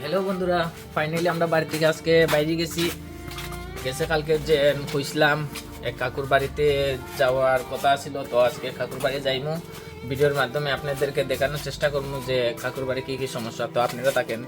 Hello বন্ধুরা। Finally আমরা বাড়ি থেকে আজকে বাইরে গেছি। গেছে কালকে যে কইছিলাম এক কাকুর বাড়িতে যাওয়ার কথা ছিল, তো আজকে কাকুর বাড়ি যাইমু। ভিডিওর মাধ্যমে আপনাদেরকে দেখানোর চেষ্টা করব যে কাকুর বাড়ি কী কী সমস্যা। তো আপনারা থাকেন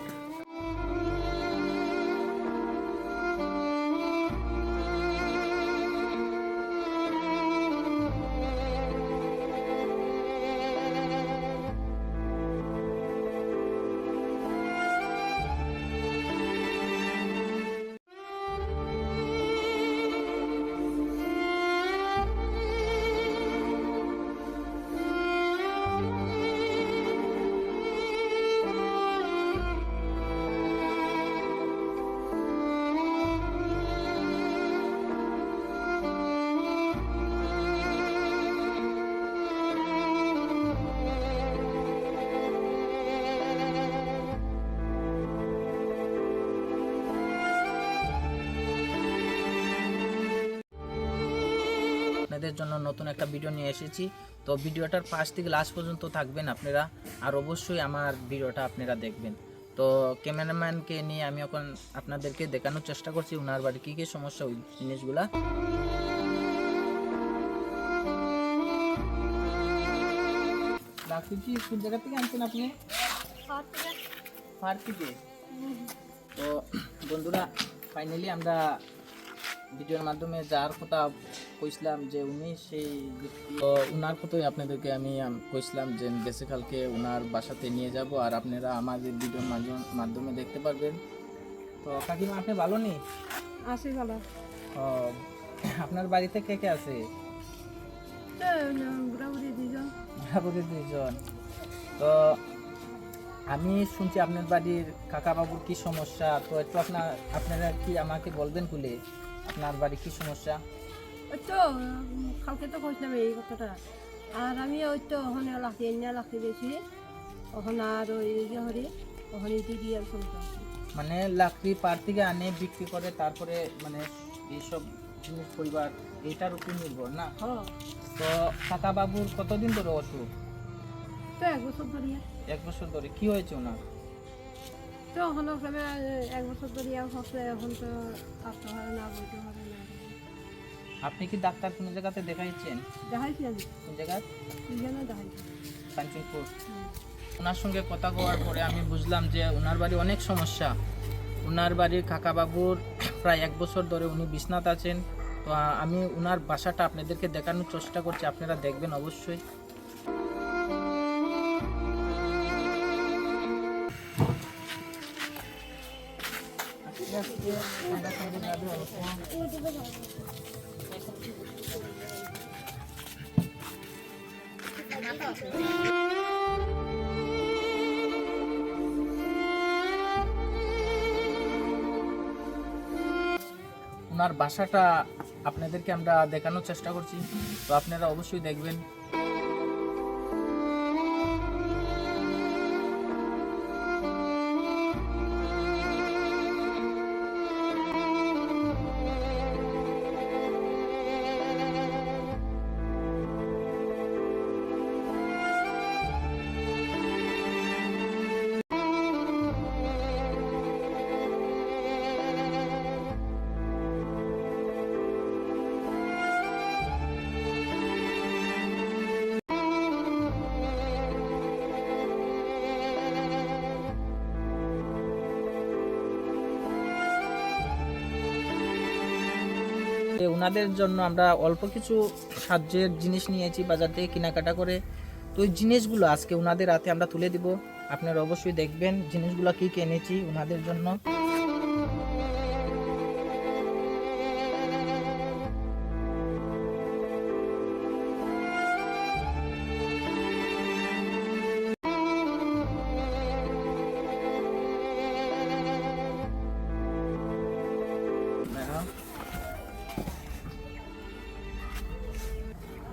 আপনাদের জন্য নতুন একটা ভিডিও নিয়ে এসেছি। তো ভিডিওটার পাশ থেকে লাস্ট পর্যন্ত থাকবেন আপনারা আর অবশ্যই আমার ভিডিওটা আপনারা দেখবেন। তো ক্যামেরাম্যানকে নিয়ে আমি এখন আপনাদেরকে দেখানোর চেষ্টা করছি ওনার বাড়ি কী কী সমস্যা ওই জিনিসগুলা। কোন জায়গা থেকে আনছেন আপনি? ফার থেকে। তো বন্ধুরা ফাইনালি আমরা ভিডিওর মাধ্যমে যার কথা কইছিলাম যে উনি সেই উনার কথাই আপনাদেরকে আমি কইছিলাম যে গেছে কালকে উনার বাসাতে নিয়ে যাব আর আপনারা আমাদের ভিডিওর মাধ্যম- দেখতে পারবেন। তো কাকিমা আপনি ভালো নেই আসি ভালো। আপনার বাড়িতে কে কে আছে? বুড়াবুড়ি দুইজন। তো আমি শুনছি আপনার বাড়ির কাকা বাবুর কি সমস্যা? তো একটু আপনার আপনারা কি আমাকে বলবেন খুলে? আপনার বাড়ি কি সমস্যা? ওই তো কালকে তো কইছিলাম এই কথাটা। আর আমি ওই তো ওখানে লাখি এনে লাখি দিয়েছি। ওখানে আর ওই ইয়ে হরি ওখানে দিদি আর মানে লাকড়ি পার থেকে আনে বিক্রি করে তারপরে মানে এইসব জিনিস পরিবার এটার উপর নির্ভর না? তো কাকা বাবুর কতদিন ধরে অসুখ? তো এক বছর ধরিয়া এক বছর ধরে। কি হয়েছে ওনার? তো ওখানে ওখানে এক বছর ধরিয়া হচ্ছে এখন তো আসতে হয় না বলতে হবে না। আপনি কি ডাক্তার কোনো জায়গাতে দেখাইছেন? দেখাইছি আমি। কোন জায়গায়? দুজনে দেখাইছি। কাঞ্চনপুর ওনার সঙ্গে কথা কওয়ার পরে আমি বুঝলাম যে ওনার বাড়ি অনেক সমস্যা। ওনার বাড়ির কাকাবাবুর প্রায় এক বছর ধরে উনি বিছনাথ আছেন। তো আমি ওনার বাসাটা আপনাদেরকে দেখানোর চেষ্টা করছি আপনারা দেখবেন অবশ্যই। ওনার বাসাটা আপনাদেরকে আমরা দেখানোর চেষ্টা করছি তো আপনারা অবশ্যই দেখবেন। ওনাদের জন্য আমরা অল্প কিছু সাহায্যের জিনিস নিয়েছি বাজার থেকে কেনাকাটা করে। তো ওই জিনিসগুলো আজকে ওনাদের হাতে আমরা তুলে দিব। আপনারা অবশ্যই দেখবেন জিনিসগুলো কী কিনেছি ওনাদের জন্য।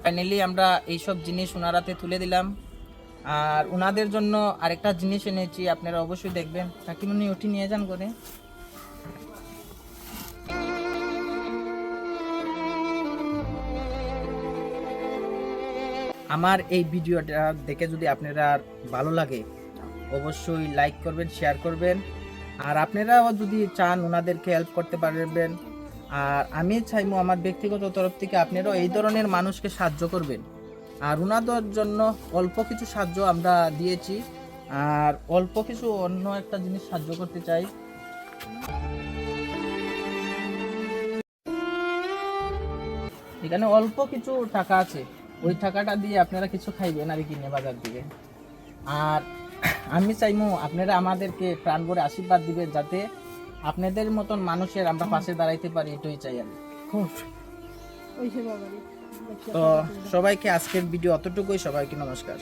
ফাইনালি আমরা এইসব জিনিস ওনারাতে তুলে দিলাম। আর ওনাদের জন্য আরেকটা জিনিস এনেছি, আপনারা অবশ্যই দেখবেন। কাকিমনি ওটি নিয়ে যান করে। আমার এই ভিডিওটা দেখে যদি আপনারা ভালো লাগে, অবশ্যই লাইক করবেন শেয়ার করবেন। আর আপনারাও যদি চান ওনাদেরকে হেল্প করতে পারবেন আর আমি চাইব আমার ব্যক্তিগত তরফ থেকে আপনারাও এই ধরনের মানুষকে সাহায্য করবেন। আর ওনাদের জন্য অল্প কিছু সাহায্য আমরা দিয়েছি। আর অল্প কিছু অন্য একটা জিনিস সাহায্য করতে চাই। এখানে অল্প কিছু টাকা আছে। ওই টাকাটা দিয়ে আপনারা কিছু খাইবেন আর কিনে বাজার দিকে। আর আমি চাইমু আপনারা আমাদেরকে প্রাণ ভরে আশীর্বাদ দিবেন যাতে আপনাদের মতন মানুষের আমরা পাশে দাঁড়াইতে পারি এটাই চাই আমি। তো সবাইকে আজকের ভিডিও অতটুকুই সবাইকে নমস্কার।